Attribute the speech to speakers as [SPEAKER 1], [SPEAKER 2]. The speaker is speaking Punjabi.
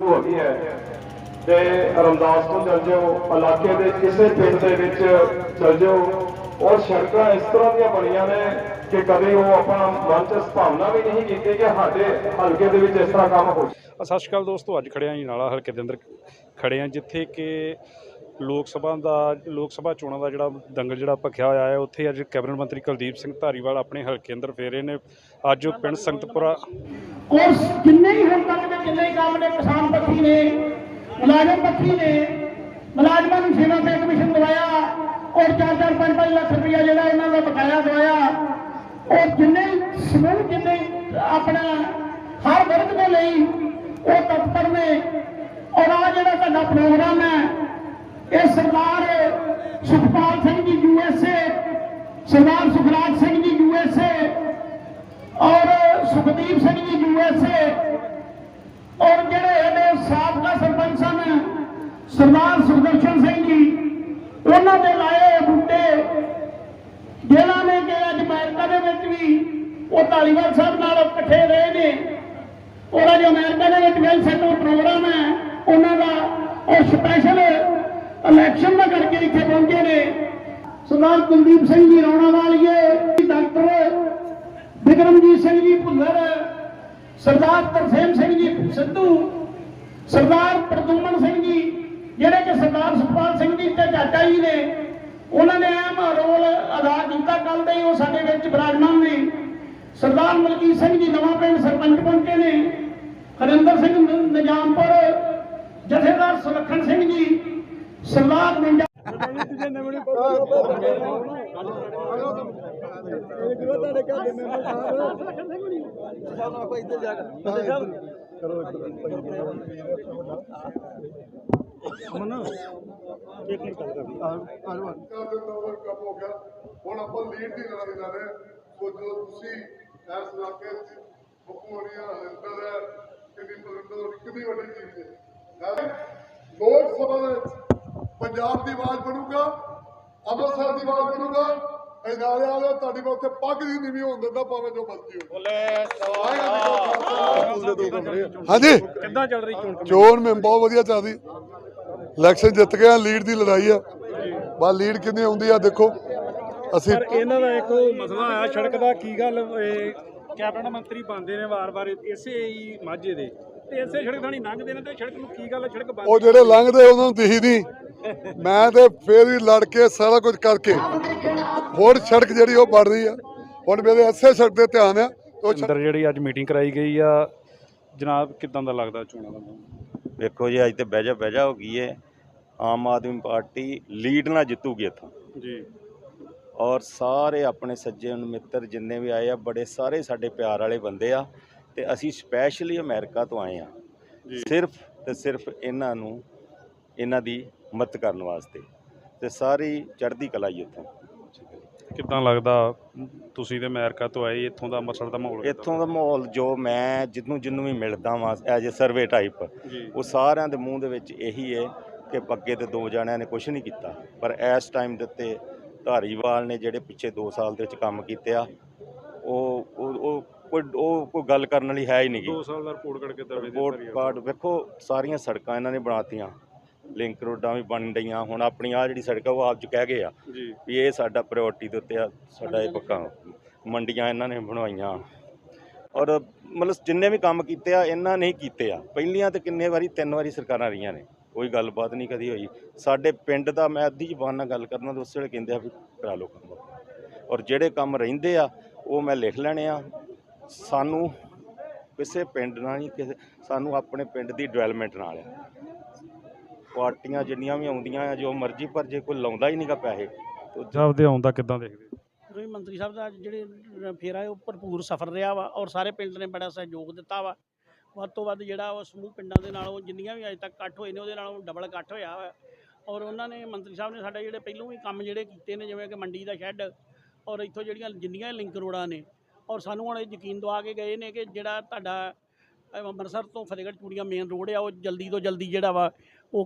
[SPEAKER 1] ਹੈਗੀ ਹੈ। ਤੇ ਰਮਦਾਸ ਤੋਂ ਚਲ ਜਾਓ, ਇਲਾਕੇ ਦੇ ਕਿਸੇ ਪਿੰਡ ਦੇ ਵਿੱਚ ਚਲ ਜਾਓ। ਔਰ ਸੜਕਾਂ ਇਸ ਤਰ੍ਹਾਂ ਦੀਆਂ ਬਣੀਆਂ ਨੇ ਕਿ ਕਦੇ ਉਹ ਆਪਣਾ ਮਨ ਚ ਭਾਵਨਾ ਵੀ ਨਹੀਂ ਕੀਤੀ ਕਿ ਸਾਡੇ ਹਲਕੇ ਦੇ ਵਿੱਚ ਇਸ ਤਰ੍ਹਾਂ ਕੰਮ ਹੋ
[SPEAKER 2] ਸਤਿ ਸ਼੍ਰੀ ਅਕਾਲ ਦੋਸਤੋ, ਅੱਜ ਖੜੇ ਆਂ ਜੀ ਨਾਲਾ ਹਲਕੇ ਦੇ ਅੰਦਰ ਖੜੇ ਆ ਜਿੱਥੇ ਕਿ ਲੋਕ ਸਭਾ ਦਾ, ਲੋਕ ਸਭਾ ਚੋਣਾਂ ਦਾ ਜਿਹੜਾ ਦੰਗਲ ਜਿਹੜਾ ਭਖਿਆ ਹੋਇਆ ਹੈ, ਉੱਥੇ ਅੱਜ ਕੈਬਨਿਟ ਮੰਤਰੀ ਕੁਲਦੀਪ ਸਿੰਘ ਧਾਰੀਵਾਲ ਆਪਣੇ ਹਲਕੇ ਅੰਦਰ ਫੇਰੇ ਨੇ। ਅੱਜ ਉਹ ਪਿੰਡ ਸੰਗਤਪੁਰਾ
[SPEAKER 3] ਔਰ ਜਿੰਨੇ ਹੀ ਹੁਣ ਤੱਕ ਦੇ ਜਿੰਨੇ ਕੰਮ ਨੇ, ਕਿਸਾਨ ਪੱਖੀ ਨੇ, ਮੁਲਾਜ਼ਮ ਪੱਖੀ ਨੇ, ਮੁਲਾਜ਼ਮਾਂ ਨੂੰ ਸੇਵਾ ਪੇ ਕਮਿਸ਼ਨ ਦਵਾਇਆ ਔਰ 4-4 5-5 ਲੱਖ ਰੁਪਇਆ ਜਿਹੜਾ ਇਹਨਾਂ ਦਾ ਬਕਾਇਆ ਦਵਾਇਆ। ਔਰ ਜਿੰਨੇ ਸਮੂਹ, ਜਿੰਨੇ ਆਪਣਾ ਹਰ ਵਰਗ ਦੇ ਲਈ ਉਹ ਤਤਪਰ ਨੇ। ਔਰ ਆ ਜਿਹੜਾ ਤੁਹਾਡਾ ਪ੍ਰੋਗਰਾਮ ਹੈ ਇਹ ਸਰਦਾਰ ਸੁਖਪਾਲ ਸਿੰਘ ਜੀ ਯੂਐਸਏ ਸਰਦਾਰ ਸੁਖਰਾਜ ਸਿੰਘ ਜੀ ਯੂਐਸਏ ਔਰ ਸੁਖਦੀਪ ਸਿੰਘ ਜੀ ਯੂਐਸਏ ਔਰ ਜਿਹੜੇ ਇਹਦੇ ਸਾਬਕਾ ਸਰਪੰਚ ਸਨ, ਸਰਦਾਰ ਸੁਖਦਰਸ਼ਨ ਸਿੰਘ ਜੀ, ਉਹਨਾਂ ਦੇ ਲਾਏ ਬੂਟੇ ਜਿਹੜਾ ਨੇ ਕਿ ਅੱਜ ਅਮਰੀਕਾ ਦੇ ਵਿੱਚ ਵੀ ਉਹ ਧਾਲੀਵਾਲ ਸਾਹਿਬ ਨਾਲ ਇਕੱਠੇ ਰਹੇ ਨੇ। ਉਹਦਾ ਜੋ ਅਮਰੀਕਾ ਦੇ ਵਿੱਚ ਵੈਲ ਸੈਟਲ ਪ੍ਰੋਗਰਾਮ ਹੈ, ਉਹਨਾਂ ਦਾ ਉਹ ਸਪੈਸ਼ਲ ਇਲੈਕਸ਼ਨ ਦਾ ਕਰਕੇ ਇੱਥੇ ਪਹੁੰਚੇ ਨੇ ਸਰਦਾਰ ਕੁਲਦੀਪ ਸਿੰਘ ਜੀ ਰੌਣਾ ਵਾਲੀਏ ਡਾਕਟਰ ਬਿਕਰਮਜੀਤ ਸਿੰਘ ਜੀ ਭੁੱਲਰ, ਸਰਦਾਰ ਤਰਸੇਮ ਸਿੰਘ ਜੀ ਸਿੱਧੂ, ਸਰਦਾਰ ਪ੍ਰਦੂਮਨ ਸਿੰਘ ਜੀ, ਜਿਹੜੇ ਕਿ ਸਰਦਾਰ ਸੁਖਪਾਲ ਸਿੰਘ ਜੀ ਤੇ ਚਾਚਾ ਜੀ ਨੇ, ਉਹਨਾਂ ਨੇ ਅਹਿਮ ਰੋਲ ਅਦਾ ਕੀਤਾ ਕੱਲ ਦੇ ਉਹ ਸਾਡੇ ਵਿੱਚ ਬਰਾਜਮਾਨ ਨੇ। ਸਰਦਾਰ ਮਲਕੀਤ ਸਿੰਘ ਜੀ ਨਵਾਂ ਪਿੰਡ ਸਰਪੰਚ ਪਹੁੰਚੇ ਨੇ। ਹਰਿੰਦਰ ਸਿੰਘ ਨਿਜ਼ਾਮਪੁਰ, ਜਥੇਦਾਰ ਸੁਲੱਖਣ ਸਿੰਘ ਜੀ, ਸਰਦਾਰ ਮਿੰਜਾ
[SPEAKER 4] ਸਰਕਾਰ ਦੇ ਨੰਬਰ ਕੰਮ ਹੋ ਗਿਆ ਹੁਣ ਆਪਾਂ ਲੀਡ ਦੀ ਲੜਾਈ ਲੜ ਰਹੇ ਸੋ ਜੋ ਤੁਸੀਂ ਇਸ ਇਲਾਕੇ ਵਿੱਚ ਹੁਕਮਰੀਆਂ ਹਰਿੰਦਰ ਹੈ ਕਿੰਨੀ ਪਰਿੰਦਰ ਕਿੰਨੀ ਵੱਡੀ ਚੀਜ਼ ਹੈ ਲੋਕ ਸਭਾ ਦੇ ਪੰਜਾਬ ਦੀ ਆਵਾਜ਼ ਬਣੂਗਾ। ਅੰਮ੍ਰਿਤਸਰ ਦੀ ਆਵਾਜ਼ ਇਹ ਨਾਲੇ ਵਾਲੇ ਤੁਹਾਡੀ ਮੈਂ ਉੱਥੇ ਪੱਗ ਦੀ ਨੀਵੀਂ ਹੋਣ ਦਿੰਦਾ ਭਾਵੇਂ ਜੋ ਮਰਜ਼ੀ ਹੋ। ਹਾਂਜੀ।
[SPEAKER 2] ਕਿੱਦਾਂ ਚੱਲ ਰਹੀ ਚੋਣ
[SPEAKER 4] ਚੋਣ ਮੈਂ ਬਹੁਤ ਵਧੀਆ ਚੱਲਦੀ ਇਲੈਕਸ਼ਨ ਜਿੱਤ ਗਏ ਆ ਲੀਡ ਦੀ ਲੜਾਈ ਆ। ਬਾ ਲੀਡ ਕਿੰਨੀ ਆਉਂਦੀ ਆ ਦੇਖੋ। ਅਸੀਂ
[SPEAKER 2] ਪਰ ਇਹਨਾਂ ਦਾ ਇੱਕ ਮਸਲਾ ਆਇਆ ਸੜਕ ਦਾ ਕੀ ਗੱਲ ਇਹ ਕੈਬਨਿਟ ਮੰਤਰੀ ਬੰਦੇ ਨੇ ਵਾਰ-ਵਾਰ ਇਸੇ ਹੀ ਮਾਝੇ ਦੇ। ਤੇ ਇਸੇ ਸੜਕ ਥਾਣੀ ਲੰਘਦੇ ਨੇ ਤੇ ਸੜਕ ਨੂੰ ਕੀ ਗੱਲ ਹੈ ਸੜਕ ਬੰਦ
[SPEAKER 4] ਉਹ ਜਿਹੜੇ ਲੰਘਦੇ ਉਹਨਾਂ ਨੂੰ ਦਿਖੀ ਨਹੀਂ। ਮੈਂ ਤੇ ਫੇਰ ਵੀ ਲੜ ਕੇ ਸਾਰਾ ਕੁਝ ਕਰਕੇ ਹੋਰ ਸੜਕ ਜਿਹੜੀ ਉਹ ਬਣ ਰਹੀ ਆ। ਹੁਣ ਮੇਰੇ ਐਸੇ ਸੜਕ ਤੇ ਧਿਆਨ ਆ ਉਹ ਸੜਕ-
[SPEAKER 2] ਅੰਦਰ ਜਿਹੜੀ ਅੱਜ ਮੀਟਿੰਗ ਕਰਾਈ ਗਈ ਆ ਜਨਾਬ ਕਿਦਾਂ ਦਾ ਲੱਗਦਾ ਚੋਣਾਂ ਦਾ? ਮਾਹੌਲ?
[SPEAKER 5] ਵੇਖੋ ਜੀ ਅੱਜ ਤੇ ਬਹਿਜਾ ਬਹਿਜਾ ਹੋ ਗਈ ਹੈ ਆਮ ਆਦਮੀ ਪਾਰਟੀ ਲੀਡ ਨਾਲ ਜਿੱਤੂਗੀ ਇੱਥੋਂ।
[SPEAKER 2] ਜੀ।
[SPEAKER 5] ਔਰ ਸਾਰੇ ਆਪਣੇ ਸੱਜੇ ਮਿੱਤਰ ਜਿੰਨੇ ਵੀ ਆਏ ਆ ਬੜੇ ਸਾਰੇ ਸਾਡੇ ਪਿਆਰ ਵਾਲੇ ਬੰਦੇ ਆ। ਤੇ ਅਸੀਂ ਸਪੈਸ਼ਲੀ ਅਮਰੀਕਾ ਤੋਂ ਆਏ ਆ ਸਿਰਫ ਤੇ ਸਿਰਫ ਇਹਨਾਂ ਨੂੰ ਇਹਨਾਂ ਦੀ ਮਦਦ ਕਰਨ ਵਾਸਤੇ। ਤੇ ਸਾਰੀ ਚੜ੍ਹਦੀ ਕਲਾ ਹੀ ਇੱਥੋਂ।
[SPEAKER 2] ਕਿਦਾਂ ਲੱਗਦਾ ਤੁਸੀਂ ਤੇ ਅਮਰੀਕਾ ਤੋਂ ਆਏ ਇੱਥੋਂ ਦਾ ਅੰਮ੍ਰਿਤਸਰ ਦਾ ਮਾਹੌਲ?
[SPEAKER 5] ਇੱਥੋਂ ਦਾ ਮਾਹੌਲ ਜੋ ਮੈਂ ਜਿੱਨੂੰ ਜਿੰਨੂੰ ਵੀ ਮਿਲਦਾ ਵਾਂ ਐਜ ਅ ਸਰਵੇ ਟਾਈਪ ਉਹ ਸਾਰਿਆਂ ਦੇ ਮੂੰਹ ਦੇ ਵਿੱਚ ਇਹੀ ਹੈ ਕਿ ਅੱਗੇ ਤੇ ਦੋ ਜਣਿਆਂ ਨੇ ਕੁਝ ਨਹੀਂ ਕੀਤਾ। ਪਰ ਇਸ ਟਾਈਮ ਦੇ ਉੱਤੇ ਧਾਰੀਵਾਲ ਨੇ ਜਿਹੜੇ ਪਿੱਛੇ 2 ਸਾਲ ਦੇ ਵਿੱਚ ਕੰਮ ਕੀਤੇ ਆ ਉਹ ਉਹ ਕੋਈ ਉਹ ਕੋਈ ਗੱਲ ਕਰਨ ਵਾਲੀ ਹੈ ਹੀ ਨਹੀਂ ਗੀ।
[SPEAKER 2] 2 ਸਾਲ ਦਾ ਰਿਪੋਰਟ ਕਰਕੇ ਦਰਵੇ ਦੇ
[SPEAKER 5] ਵੋਟ
[SPEAKER 2] ਧਾਰੀਵਾਲ।
[SPEAKER 5] ਕਾਰਡ ਵੇਖੋ ਸਾਰੀਆਂ ਸੜਕਾਂ ਇਹਨਾਂ ਨੇ ਬਣਾਤੀਆਂ। ਲਿੰਕ ਰੋਡਾਂ ਵੀ ਬਣ ਡਈਆਂ ਹੁਣ ਆਪਣੀ ਆ ਜਿਹੜੀ ਸੜਕ ਆ ਉਹ ਆਪ ਚ ਕਹਿ ਗਏ ਆ
[SPEAKER 2] ਜੀ।
[SPEAKER 5] ਵੀ ਇਹ ਸਾਡਾ ਪ੍ਰਾਇੋਰਟੀ ਦੇ ਉੱਤੇ ਆ ਸਾਡਾ ਇਹ ਪੱਕਾ। ਮੰਡੀਆਂ ਇਹਨਾਂ ਨੇ ਬਣਵਾਈਆਂ। ਔਰ ਮਤਲਬ ਜਿੰਨੇ ਵੀ ਕੰਮ ਕੀਤੇ ਆ ਇਹਨਾਂ ਨੇ ਹੀ ਕੀਤੇ ਆ। ਪਹਿਲੀਆਂ ਤੇ ਕਿੰਨੇ ਵਾਰੀ ਤਿੰਨ ਵਾਰੀ ਸਰਕਾਰਾਂ ਰਹੀਆਂ ਨੇ। ਕੋਈ ਗੱਲਬਾਤ ਨਹੀਂ ਕਦੀ ਹੋਈ। ਸਾਡੇ ਪਿੰਡ ਦਾ ਮੈਂ ਅੱਧੀ ਜ਼ਬਾਨ ਨਾਲ ਗੱਲ ਕਰਨਾ ਤੇ ਉਸ ਵੇਲੇ ਕਹਿੰਦੇ ਆ ਵੀ ਕਰਾ ਲਓ ਕੰਮ। ਔਰ ਜਿਹੜੇ ਕੰਮ ਰਹਿੰਦੇ ਆ ਉਹ ਮੈਂ ਲਿਖ ਲੈਣੇ ਆ। ਸਾਨੂੰ ਕਿਸੇ ਪਿੰਡ ਨਾਲ ਨਹੀਂ ਕਿਸੇ ਸਾਨੂੰ ਆਪਣੇ ਪਿੰਡ ਦੀ ਡਿਵੈਲਪਮੈਂਟ ਨਾਲ ਆ। ਪਾਰਟੀਆਂ ਜਿੰਨੀਆਂ ਵੀ ਆਉਂਦੀਆਂ ਆ ਜੋ ਮਰਜ਼ੀ ਪਰ ਜੇ ਕੋਈ ਲਾਉਂਦਾ ਹੀ ਨਹੀਂਗਾ ਪੈਸੇ ਤੇ
[SPEAKER 2] ਸਾਹਿਬ ਦੇ ਆਉਣ ਦਾ ਕਿਦਾਂ ਦੇਖਦੇ? ਹੋ?
[SPEAKER 3] ਗ੍ਰਹਿ ਮੰਤਰੀ ਸਾਹਿਬ ਦਾ ਜਿਹੜੇ ਫੇਰਾ ਉਹ ਭਰਪੂਰ ਸਫਰ ਰਿਹਾ ਵਾ ਔਰ ਸਾਰੇ ਪਿੰਡ ਨੇ ਬੜਾ ਸਹਿਯੋਗ ਦਿੱਤਾ ਵਾ। ਵੱਧ ਤੋਂ ਵੱਧ ਜਿਹੜਾ ਉਹ ਸਮੂਹ ਪਿੰਡਾਂ ਦੇ ਨਾਲੋਂ ਜਿੰਨੀਆਂ ਵੀ ਅਜੇ ਤੱਕ ਇਕੱਠ ਹੋਏ ਨੇ ਉਹਦੇ ਨਾਲੋਂ ਡਬਲ ਇਕੱਠ ਹੋਇਆ ਵਾ। ਔਰ ਉਹਨਾਂ ਨੇ ਮੰਤਰੀ ਸਾਹਿਬ ਨੇ ਸਾਡੇ ਜਿਹੜੇ ਪਹਿਲੋਂ ਵੀ ਕੰਮ ਜਿਹੜੇ ਕੀਤੇ ਨੇ ਜਿਵੇਂ ਕਿ ਮੰਡੀ ਦਾ ਸ਼ੈੱਡ ਔਰ ਇੱਥੋਂ ਜਿਹੜੀਆਂ ਜਿੰਨੀਆਂ ਲਿੰਕ ਰੋਡਾਂ ਨੇ ਔਰ ਸਾਨੂੰ ਹੁਣ ਇਹ ਯਕੀਨ ਦਵਾ ਕੇ ਗਏ ਨੇ ਕਿ ਜਿਹੜਾ ਤੁਹਾਡਾ ਅੰਮ੍ਰਿਤਸਰ ਤੋਂ ਫਤਿਹਗੜ੍ਹ ਚੂੜੀਆਂ ਮੇਨ ਰੋਡ ਆ, ਉਹ ਜਲਦੀ ਤੋਂ ਜਲਦੀ ਜਿਹੜਾ ਵਾ, ਉਹ